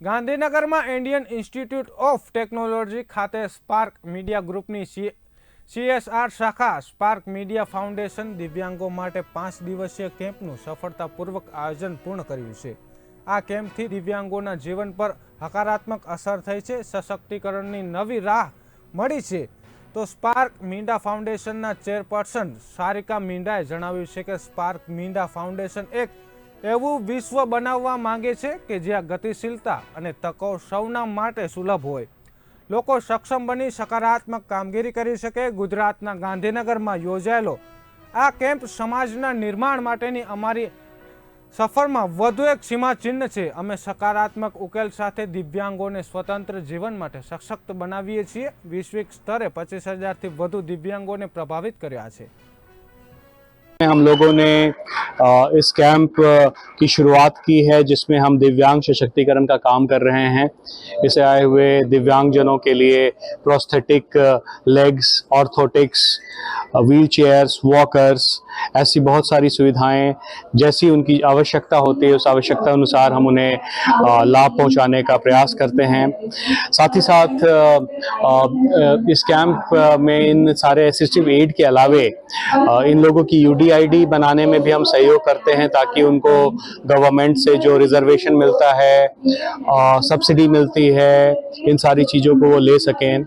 ગાંધીનગરમાં Indian Institute of Technology ખાતે Spark Media ગ્રુપની સી સીએસઆર શાખા સ્પાર્ક મીડિયા ફાઉન્ડેશન દિવ્યાંગો માટે પાંચ દિવસીય કેમ્પનું સફળતાપૂર્વક આયોજન પૂર્ણ કર્યું છે. આ કેમ્પથી દિવ્યાંગોના જીવન પર હકારાત્મક અસર થઈ છે, સશક્તિકરણની નવી રાહ મળી છે. તો સ્પાર્ક મીંડા ફાઉન્ડેશનના ચેરપર્સન સારિકા મીંડાએ જણાવ્યું છે કે સ્પાર્ક મીંડા ફાઉન્ડેશન એક એવું વિશ્વ બનાવવા માંગે છે કે જ્યાં ગતિશીલતા અને તકો સૌના માટે સુલભ હોય. લોકો સક્ષમ બની સકારાત્મક કામગીરી કરી શકે. ગુજરાતના ગાંધીનગરમાં યોજાયેલો આ કેમ્પ સમાજના નિર્માણ માટેની અમારી સફરમાં વધુ એક સીમાચિહ્ન છે. અમે સકારાત્મક ઉકેલ સાથે દિવ્યાંગોને સ્વતંત્ર જીવન માટે સશક્ત બનાવીએ છીએ. વૈશ્વિક સ્તરે પચીસ હજારથી વધુ દિવ્યાંગોને પ્રભાવિત કર્યા છે. હમ લોગોને इस कैंप की शुरुआत की है, जिसमें हम दिव्यांग सशक्तिकरण का काम कर रहे हैं। इसे आए हुए दिव्यांगजनों के लिए prosthetic legs orthotics wheelchairs walkers ऐसी बहुत सारी सुविधाएँ जैसी उनकी आवश्यकता होती है, उस आवश्यकता अनुसार हम उन्हें लाभ पहुँचाने का प्रयास करते हैं। साथ ही साथ इस कैंप में इन सारे असिस्टिव एड के अलावे इन लोगों की यूडीआईडी बनाने में भी हम सहयोग करते हैं ताकि उनको गवर्नमेंट से जो रिजर्वेशन मिलता है सब्सिडी मिलती है, इन सारी चीज़ों को वो ले सकें।